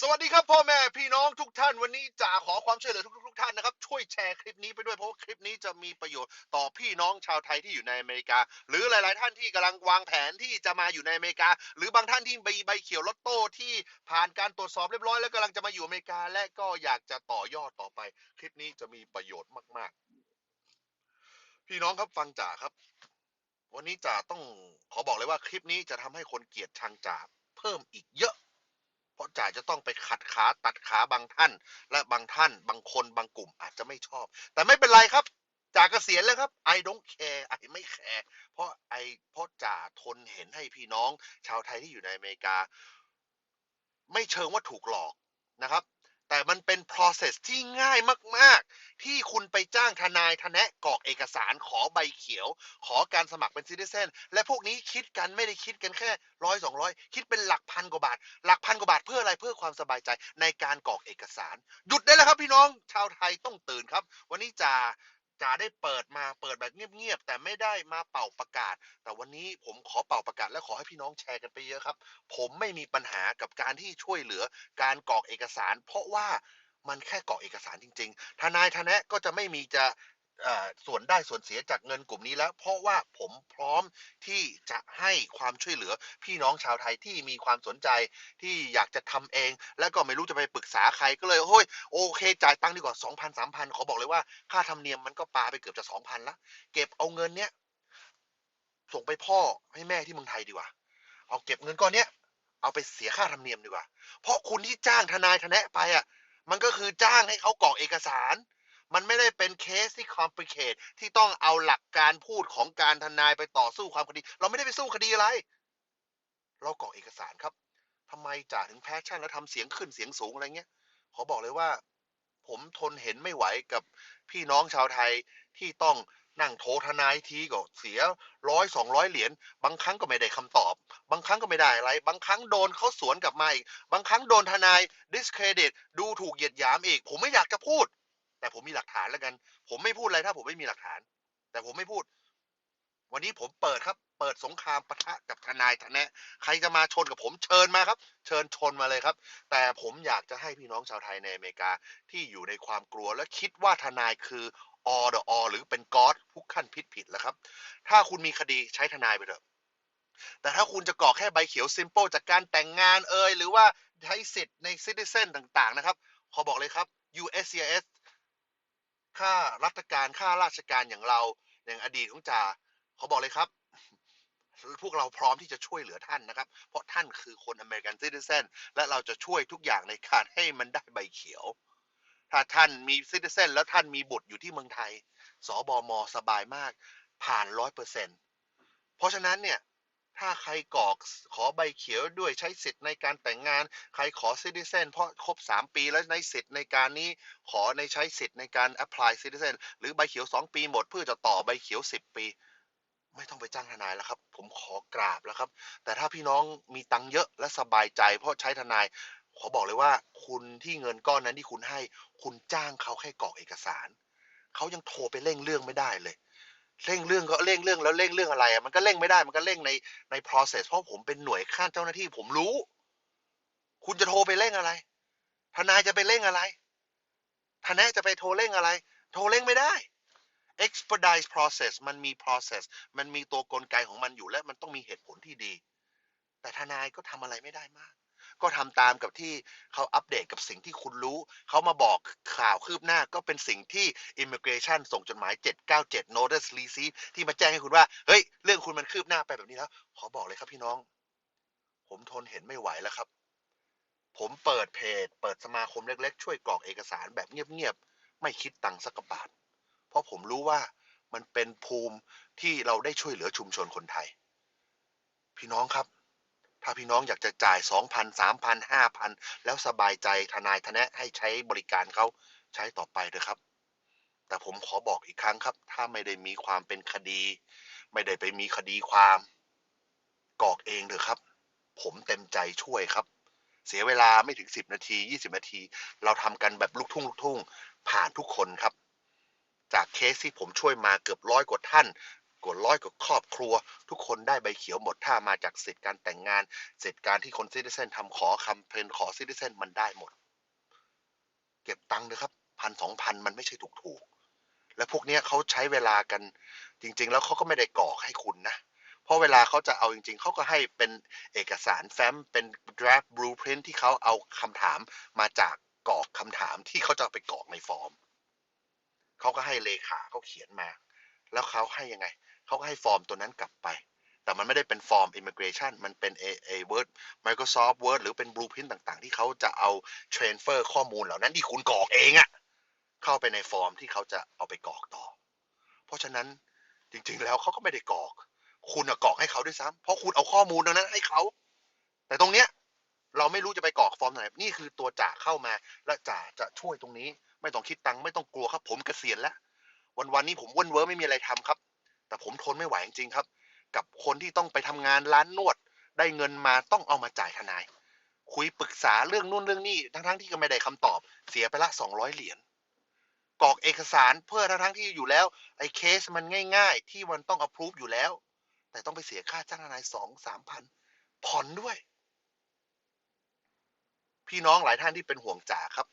สวัสดีครับพ่อแม่พี่น้องทุกท่านวันนี้จะขอความช่วยเหลือทุกๆทุกท่านนะครับช่วยแชร์คลิปนี้ไปด้วยเพราะว่าคลิปนี้จะมีประโยชน์ต่อพี่น้องชาวไทยที่อยู่ในอเมริกา หรือหลาย ๆ ท่านที่กำลังวางแผนที่จะมาอยู่ในอเมริกา หรือบางท่านที่ใบใบเขียวลอตโต้ที่ผ่านการตรวจสอบเรียบร้อยแล้วกำลังจะมาอยู่อเมริกา และก็อยากจะต่อยอดต่อไป คลิปนี้จะมีประโยชน์มาก ๆ พี่น้องครับฟังจ่าครับ วันนี้จ่าต้องขอบอกเลยว่าคลิปนี้จะทำให้คนเกลียดชังจ่าเพิ่มอีกเยอะ เพราะจ่าจะต้องไปขัดขาตัดขาบางท่าน และบางท่าน บางคนบางกลุ่มอาจจะไม่ชอบ แต่ไม่เป็นไรครับจ่าเกษียณแล้วครับ I don't care ไอ้ไม่แคร์เพราะไอ้เพราะจ่าทนเห็นให้พี่น้อง ชาวไทยที่อยู่ในอเมริกา ไม่เชิงว่าถูกหลอกนะครับ แต่มันเป็น process ที่ง่ายมาก ๆ ที่คุณไปจ้างทนายทนายกรอกเอกสารขอใบเขียว ขอการสมัครเป็นซิติเซนและพวกนี้คิดกันไม่ได้คิดกันแค่ร้อยสองร้อยคิดเป็นหลักพันกว่าบาท หลักพันกว่าบาทเพื่ออะไรเพื่อความสบายใจในการกรอกเอกสาร หยุดได้แล้วครับพี่น้องชาวไทยต้องตื่นครับ วันนี้จ่า จ่าได้เปิดมาเปิดแบบเงียบๆแต่ไม่ได้มาเป่าประกาศ แต่วันนี้ผมขอเป่าประกาศและขอให้พี่น้องแชร์กันไปเยอะครับ ผมไม่มีปัญหากับการที่ช่วยเหลือการกรอกเอกสาร เพราะว่ามันแค่กรอกเอกสารจริง ๆ ทนายทนายก็จะไม่มีจะ ส่วนได้ส่วนเสียจากเงินกลุ่มนี้แล้ว เพราะว่าผมพร้อมที่จะให้ความช่วยเหลือพี่น้องชาวไทยที่มีความสนใจที่อยากจะทำเอง แล้วก็ไม่รู้จะไปปรึกษาใครก็เลยเฮ้ยโอเค จ่ายตังค์ดีกว่า 2,000 3,000 ขอบอกเลยว่าค่าธรรมเนียมมันก็ปาไปเกือบจะ 2,000ละเก็บเอาเงินเนี้ยส่งไปพ่อให้แม่ที่เมืองไทยดีกว่า เอาเก็บเงินก้อนเนี้ยเอาไปเสียค่าธรรมเนียมดีกว่า เพราะคุณที่จ้างทนายทนายไปอะมันก็คือจ้างให้เขากรอกเอกสาร มันไม่ได้เป็นเคสที่คอมพลิเคทที่ต้องเอาหลักการพูดของการทนายไปต่อสู้ความคดี เราไม่ได้ไปสู้คดีอะไร เรากรอกเอกสารครับทำไมจ่าถึงแพชชั่นแล้วทำเสียงขึ้นเสียงสูงอะไรเงี้ยขอบอกเลยว่า ผมทนเห็นไม่ไหวกับพี่น้องชาวไทยที่ต้องนั่งโทรทนายทีก็เสียร้อยสองร้อยเหรียญบางครั้งก็ไม่ได้คำตอบ บางครั้งก็ไม่ได้อะไร บางครั้งโดนเขาสวนกลับมาอีก บางครั้งโดนทนาย discredit ดูถูกเหยียดหยามอีก ผมไม่อยากจะพูด แต่ผมมีหลักฐานแล้วกัน ผมไม่พูดอะไรถ้าผมไม่มีหลักฐาน แต่ผมไม่พูด วันนี้ผมเปิดครับ เปิดสงครามปะทะกับทนายทนายใครจะมาชนกับผมเชิญมาครับ เชิญชนมาเลยครับ แต่ผมอยากจะให้พี่น้องชาวไทยในอเมริกาที่อยู่ในความกลัวและคิดว่าทนายคืออเดออหรือเป็นก๊อดผู้ขั้นผิดผิดแล้วครับ ถ้าคุณมีคดีใช้ทนายไปเถอะ แต่ถ้าคุณจะกรอแค่ใบเขียวซิม p ป e จากการแต่งงานเอ่ยหรือว่าใช้สิทธิ์ในซิติเซนต่างๆนะครับ ขอบอกเลยครับ USCIS ค่ารัฐการค่าราชการอย่างเราอย่างอดีตของจ่าเขอบอกเลยครับ พวกเราพร้อมที่จะช่วยเหลือท่านนะครับ เพราะท่านคือคนอเมริกันซิติเซนและเราจะช่วยทุกอย่างในการให้มันได้ใบเขียว ถ้าท่านมีซิติเซนแล้วท่านมีบุตรอยู่ที่เมืองไทยสบมสบายมากผ่านร้อยเปอร์เซ็นเพราะฉะนั้นเนี่ย ถ้าใครกรอกขอใบเขียวด้วยใช้สิทธิ์ในการแต่งงาน ใครขอซิติเซนเพราะครบ 3 ปีแล้วในสิทธิ์ในการนี้ขอในใช้สิทธิ์ในการ apply citizen หรือใบเขียว 2 ปีหมดเพื่อจะต่อใบเขียว 10 ปี ไม่ต้องไปจ้างทนายแล้วครับ ผมขอกราบแล้วครับ แต่ถ้าพี่น้องมีตังค์เยอะและสบายใจ เพราะใช้ทนายขอบอกเลยว่า คุณที่เงินก้อนนั้นที่คุณให้ คุณจ้างเขาแค่กรอกเอกสารเขายังโทรไปเร่งเรื่องไม่ได้เลย เร่งเรื่องก็เร่งเรื่องแล้วเร่งเรื่องอะไรอะมันก็เร่งไม่ได้มันก็เร่งในใน process เพราะผมเป็นหน่วยข้าเจ้าหน้าที่ผมรู้ คุณจะโทรไปเร่งอะไร ทนายจะไปเร่งอะไรทนายจะไปโทรเร่งอะไร โทรเร่งไม่ได้ expedite process มันมี process มันมีตัวกลไกของมันอยู่และมันต้องมีเหตุผลที่ดี แต่ทนายก็ทำอะไรไม่ได้มาก ก็ทำตามกับที่เขาอัปเดตกับสิ่งที่คุณรู้ เขามาบอกข่าวคืบหน้าก็เป็นสิ่งที่ Immigration ส่งจดหมาย 797 Notice Receive ที่มาแจ้งให้คุณว่า เฮ้ย เรื่องคุณมันคืบหน้าไปแบบนี้แล้ว ขอบอกเลยครับพี่น้อง ผมทนเห็นไม่ไหวแล้วครับ ผมเปิดเพจ เปิดสมาคมเล็กๆ ช่วยกรอกเอกสารแบบเงียบๆ ไม่คิดตังค์สักกระบาท เพราะผมรู้ว่ามันเป็นภูมิที่เราได้ช่วยเหลือชุมชนคนไทย พี่น้องครับ ถ้าพี่น้องอยากจะจ่าย 2,000 3,000 5,000 แล้วสบายใจทนายทนายให้ใช้บริการเขาใช้ต่อไปเถอะครับ แต่ผมขอบอกอีกครั้งครับ ถ้าไม่ได้มีความเป็นคดี ไม่ได้ไปมีคดีความกอกเองเถอะครับ ผมเต็มใจช่วยครับ เสียเวลาไม่ถึง 10 นาที 20 นาที เราทำกันแบบลูกทุ่งลูกทุ่งผ่านทุกคนครับ จากเคสที่ผมช่วยมาเกือบร้อยกว่าท่าน กว่าร้อยกว่าครอบครัว ทุกคนได้ใบเขียวหมดถ้ามาจากสิทธิการแต่งงานสิทธิการที่คนซิติเซนทำขอคำเพนขอซิติเซนมันได้หมด เก็บตังค์เลยครับพันสองพันมันไม่ใช่ถูกถูกและพวกนี้เขาใช้เวลากันจริง ๆ แล้วเขาก็ไม่ได้กรอกให้คุณนะเพราะเวลาเขาจะเอาจริง ๆเขาก็ให้เป็นเอกสารแฟ้มเป็น draft blueprint ที่เขาเอาคำถามมาจากกรอกคำถามที่เขาจะไปกรอกในฟอร์มเขาก็ให้เลขาเขาเขียนมา แล้วเขาให้ยังไง เขาก็ให้ฟอร์มตัวนั้นกลับไป แต่มันไม่ได้เป็นฟอร์ม immigration มันเป็น a a word Microsoft Word หรือเป็น blueprint ต่างๆ ที่เขาจะเอา transfer ข้อมูลเหล่านั้นที่คุณกรอกเองอะเข้าไปในฟอร์มที่เขาจะเอาไปกรอกต่อ เพราะฉะนั้นจริงๆแล้วเขาก็ไม่ได้กรอก คุณอะกรอกให้เขาด้วยซ้ำเพราะคุณเอาข้อมูลตรงนั้นให้เขา แต่ตรงเนี้ยเราไม่รู้จะไปกรอกฟอร์มไหน นี่คือตัวจ่าเข้ามา และจ่าจะช่วยตรงนี้ ไม่ต้องคิดตังค์ไม่ต้องกลัวครับ ผมเกษียณแล้ว วันวันๆนี้ผมว้นเว้อไม่มีอะไรทำครับ แต่ผมทนไม่ไหวจริงๆครับ กับคนที่ต้องไปทำงานร้านนวด ได้เงินมาต้องเอามาจ่ายทนาย คุยปรึกษาเรื่องนู่นเรื่องนี้ทั้งๆที่ก็ไม่ได้คำตอบ เสียไปละสองร้อยเหรียญกรอกเอกสารเพื่อทั้งๆที่อยู่แล้วไอ้เคสมันง่าย ๆ ที่มันต้อง approve อยู่แล้ว แต่ต้องไปเสียค่าจ้างทนายสองสามพันผ่อนด้วย พี่น้องหลายท่านที่เป็นห่วงจ่าครับ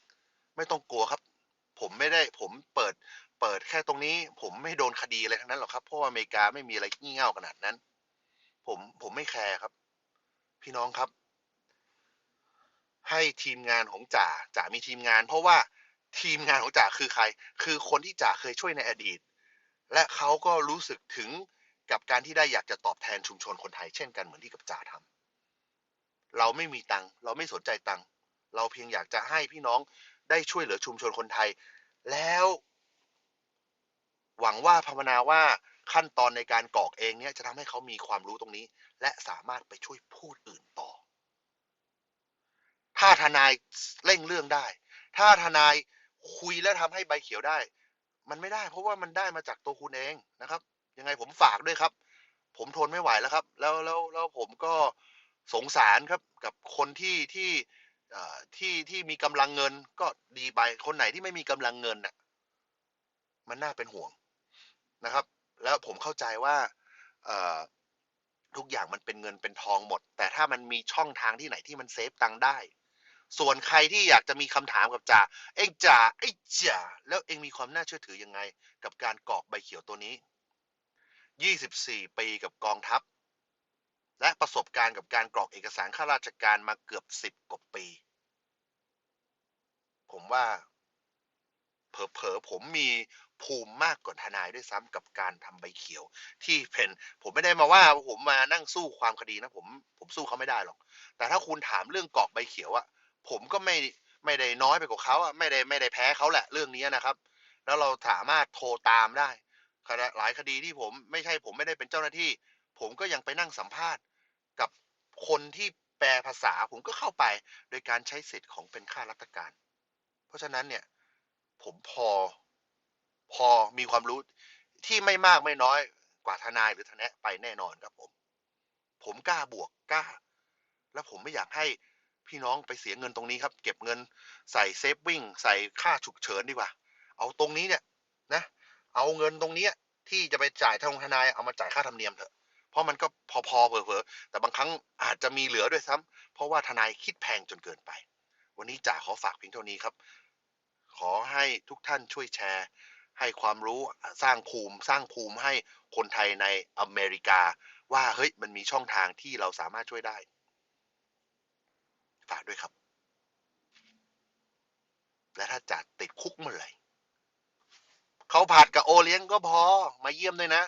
ไม่ต้องกลัวครับ ผมไม่ได้ผมเปิด เปิดแค่ตรงนี้ ผมไม่โดนคดีอะไรทั้งนั้นหรอกครับเพราะว่าอเมริกาไม่มีอะไรงี่เง่าขนาดนั้น ผมผมไม่แคร์ครับ พี่น้องครับ ให้ทีมงานของจ่าจ่ามีทีมงาน เพราะว่าทีมงานของจ่าคือใคร คือคนที่จ่าเคยช่วยในอดีต และเขาก็รู้สึกถึงกับการที่ได้อยากจะตอบแทนชุมชนคนไทยเช่นกันเหมือนที่กับจ่าทำเราไม่มีตังค์เราไม่สนใจตังค์เราเพียงอยากจะให้พี่น้องได้ช่วยเหลือชุมชนคนไทย แล้ว หวังว่าภาวนาว่าขั้นตอนในการกรอกเองเนี่ยจะทำให้เขามีความรู้ตรงนี้ และสามารถไปช่วยพูดอื่นต่อ ถ้าทนายเร่งเรื่องได้ ถ้าทนายคุยและทำให้ใบเขียวได้ มันไม่ได้เพราะว่ามันได้มาจากตัวคุณเองนะครับ ยังไงผมฝากด้วยครับ ผมทนไม่ไหวแล้วครับ แล้วแล้วแล้วผมก็สงสารครับกับคนที่ที่ที่ที่มีกำลังเงินก็ดีไปคนไหนที่ไม่มีกำลังเงินน่ะมันน่าเป็นห่วง นะครับ แล้วผมเข้าใจว่าทุกอย่างมันเป็นเงินเป็นทองหมด แต่ถ้ามันมีช่องทางที่ไหนที่มันเซฟตังค์ได้ ส่วนใครที่อยากจะมีคำถามกับจ่าเอ็งจ่าไอ้จ่าแล้วเอ็งมีความน่าเชื่อถือยังไง กับการกรอกใบเขียวตัวนี้ 24 ปีกับกองทัพ และประสบการณ์กับการกรอกเอกสารข้าราชการมาเกือบ 10 กว่าปี ผมว่า เผลอๆผมมีภูมิมากกว่าทนายด้วยซ้ำกับการทำใบเขียว ที่เป็นผมไม่ได้มาว่าผมมานั่งสู้ความคดีนะผมผมสู้เขาไม่ได้หรอก แต่ถ้าคุณถามเรื่องกรอกใบเขียวอะผมก็ไม่ไม่ได้น้อยไปกว่าเขาอะไม่ได้ไม่ได้แพ้เขาแหละเรื่องนี้นะครับ แล้วเราสามารถโทรตามได้หลายคดีที่ผมไม่ใช่ผมไม่ได้เป็นเจ้าหน้าที่ ผมก็ยังไปนั่งสัมภาษณ์กับคนที่แปลภาษาผมก็เข้าไปโดยการใช้สิทธิ์ของเป็นข้าราชการ เพราะฉะนั้นเนี่ย ผมพอ พอมีความรู้ที่ไม่มากไม่น้อยกว่าทนายหรือทนายไปแน่นอนครับผม ผมกล้าบวกกล้า แล้วผมไม่อยากให้พี่น้องไปเสียเงินตรงนี้ครับ เก็บเงินใส่เซฟวิ่ง ใส่ค่าฉุกเฉินดีกว่า เอาตรงนี้เนี่ยนะ เอาเงินตรงนี้ที่จะไปจ่ายทางทนายเอามาจ่ายค่าธรรมเนียมเถอะ เพราะมันก็พอๆเผลอๆแต่บางครั้งอาจจะมีเหลือด้วยซ้ำเพราะว่าทนายคิดแพงจนเกินไป วันนี้จ่าขอฝากเพียงเท่านี้ครับ ขอให้ทุกท่านช่วยแชร์ ให้ความรู้สร้างภูมิสร้างภูมิให้คนไทยในอเมริกา ว่าเฮ้ยมันมีช่องทางที่เราสามารถช่วยได้ ฝากด้วยครับ และถ้าจัดติดคุกเมื่อไหร่เขาผัดกับโอเลี้ยงก็พอมาเยี่ยมด้วยนะ